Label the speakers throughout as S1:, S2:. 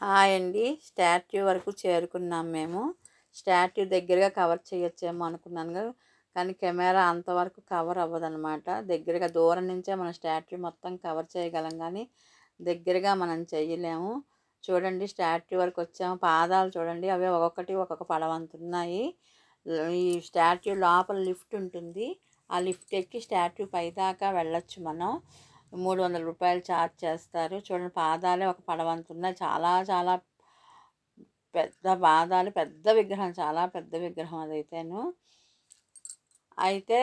S1: Hi అండి. Statue వరకు చేరుకున్నాం మేము. స్టాట్యూ దగ్గరగా కవర్ చేయొచ్చేమో అనుకున్నాను కానీ కెమెరా అంతవరకు కవర్ అవ్వదనమాట దగ్గరగా దూరం నుంచే మనం స్టాట్యూ మొత్తం కవర్ చేయగలం కానీ దగ్గరగా మనం చేయలేము. చూడండి స్టాట్యూ వరకు వచ్చాము. పాదాలు చూడండి అవి ఒక్కొక్కటి ఒక్కొక్క పడవంతున్నాయి. ఈ స్టాట్యూ లోపల లిఫ్ట్ ఉంటుంది. ఆ లిఫ్ట్ ఎక్కి స్టాట్యూ పైదాకా వెళ్ళొచ్చు మనం. మూడు వందల రూపాయలు ఛార్జ్ చేస్తారు. చూడండి పాదాలే ఒక పడవంతున్నాయి. చాలా చాలా పెద్ద పాదాలు పెద్ద విగ్రహం చాలా పెద్ద విగ్రహం అదైతేను. అయితే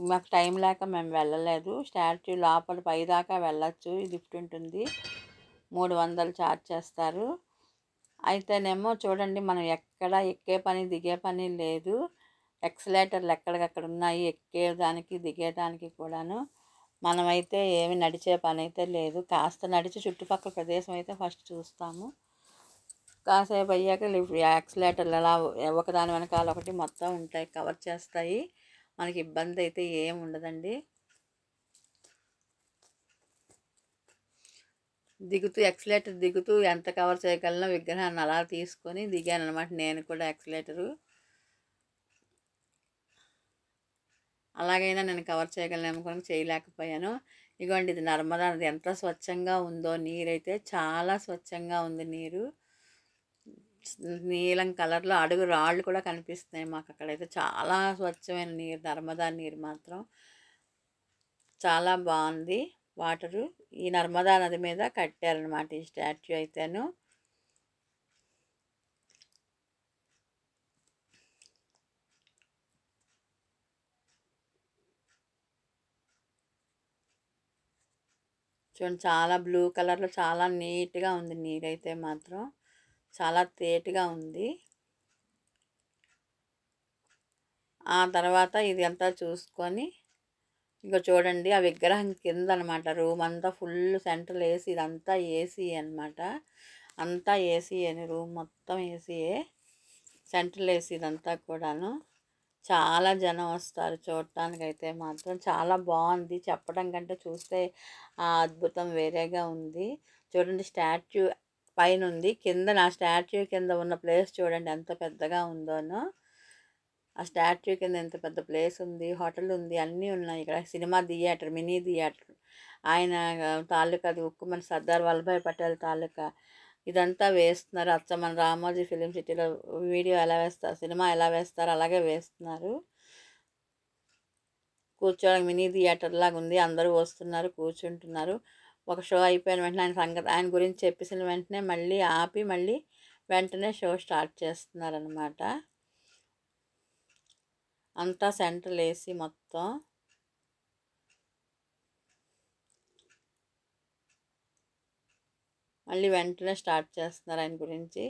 S1: మాకు టైం లేక మేము వెళ్ళలేదు. స్టాచ్యూ లోపల పైదాకా వెళ్ళచ్చు. లిఫ్ట్ ఉంటుంది. మూడు వందలు ఛార్జ్ చేస్తారు. అయితేనేమో చూడండి మనం ఎక్కడ ఎక్కే పని దిగే పని లేదు. ఎక్సలేటర్లు ఎక్కడికక్కడ ఉన్నాయి? ఎక్కేదానికి దిగేదానికి కూడాను. మనమైతే ఏమి నడిచే పని అయితే లేదు. కాస్త నడిచి చుట్టుపక్కల ప్రదేశం అయితే ఫస్ట్ చూస్తాము. కాసేపు అయ్యాక యాక్సిలేటర్లు అలా ఒకదాని వెనకాల ఒకటి మొత్తం ఉంటాయి కవర్ చేస్తాయి. మనకి ఇబ్బంది అయితే ఏం ఉండదండి. దిగుతూ ఎక్సలేటర్ దిగుతూ ఎంత కవర్ చేయగలనో విగ్రహాన్ని అలా తీసుకొని దిగాను అనమాట నేను కూడా ఎక్సలేటరు అలాగైనా నేను కవర్ చేయగలను అనుకుని చేయలేకపోయాను. ఇగోండి ఇది నర్మదా నది ఎంత స్వచ్ఛంగా ఉందో నీరైతే చాలా స్వచ్ఛంగా ఉంది నీరు. నీలం కలర్లో అడుగు రాళ్ళు కూడా కనిపిస్తున్నాయి మాకు అక్కడైతే చాలా స్వచ్ఛమైన నీరు నర్మదా నీరు మాత్రం. చాలా బాగుంది. వాటరు ఈ నర్మదా నది మీద కట్టారనమాట ఈ స్టాచ్యూ అయితేను. చూడండి చాలా బ్లూ కలర్లో చాలా నీట్గా ఉంది నీరైతే మాత్రం. చాలా తేటగా ఉంది. ఆ తర్వాత ఇది అంతా చూసుకొని ఇంకా చూడండి ఆ విగ్రహం కింద అనమాట రూమ్ అంతా ఫుల్ సెంట్రల్ ఏసీ ఇదంతా ఏసీ అనమాట అంతా ఏసీ అని రూమ్ మొత్తం ఏసీయే సెంట్రల్ ఏసీ ఇదంతా కూడాను. చాలా జనం వస్తారు చూడటానికి అయితే మాత్రం. చాలా బాగుంది. చెప్పడం కంటే చూస్తే ఆ అద్భుతం వేరేగా ఉంది. చూడండి స్టాచ్యూ పైన ఉంది కింద నా స్టాచ్యూ కింద ఉన్న ప్లేస్ చూడండి ఎంత పెద్దగా ఉందోనో. ఆ స్టాచ్యూ కింద ఎంత పెద్ద ప్లేస్ ఉంది హోటల్ ఉంది అన్నీ ఉన్నాయి. ఇక్కడ సినిమా థియేటర్ మినీ థియేటర్. ఆయన తాలూకా అది ఉక్కుమని సర్దార్ వల్లభాయ్ పటేల్ తాలూకా ఇదంతా వేస్తున్నారు. అచ్చ మన రామోజీ ఫిలిం సిటీలో వీడియో ఎలా వేస్తారు సినిమా ఎలా వేస్తారు అలాగే వేస్తున్నారు. కూర్చోవడానికి మినీ థియేటర్ లాగా ఉంది. అందరూ వస్తున్నారు కూర్చుంటున్నారు. ఒక షో అయిపోయిన వెంటనే ఆయన సంగతి ఆయన గురించి చెప్పేసిన వెంటనే మళ్ళీ ఆపి మళ్ళీ వెంటనే షో స్టార్ట్ చేస్తున్నారనమాట అంతా సెంటర్ వేసి మొత్తం. మళ్ళీ వెంటనే స్టార్ట్ చేస్తున్నారు ఆయన గురించి.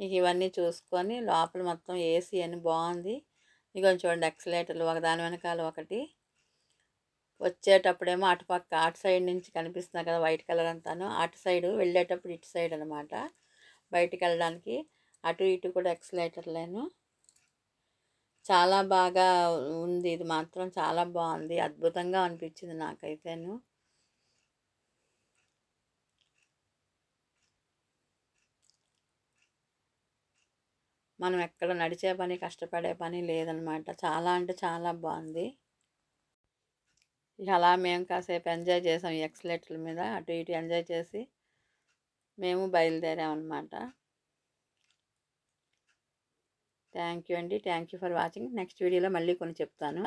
S1: ఇక ఇవన్నీ చూసుకొని లోపల మొత్తం ఏసీ అని బాగుంది. ఇక చూడండి ఎక్సలేటర్లు ఒకదాని వెనకాల ఒకటి. వచ్చేటప్పుడేమో అటుపక్క అటు సైడ్ నుంచి కనిపిస్తున్నాయి కదా వైట్ కలర్ అంతాను. అటు సైడు వెళ్ళేటప్పుడు ఇటు సైడ్ అనమాట బయటికి వెళ్ళడానికి అటు ఇటు కూడా ఎక్సలేటర్లేను. చాలా బాగా ఉంది. ఇది మాత్రం చాలా బాగుంది. అద్భుతంగా అనిపించింది నాకైతేను. మనం ఎక్కడ నడిచే పని కష్టపడే పని లేదనమాట. చాలా అంటే చాలా బాగుంది. ఇక అలా మేము కాసేపు ఎంజాయ్ చేసాం ఈ మీద. అటు ఇటు ఎంజాయ్ చేసి మేము బయలుదేరామన్నమాట థ్యాంక్ యూ అండి. Thank you for watching. Next వీడియోలో మళ్ళీ కొన్ని చెప్తాను.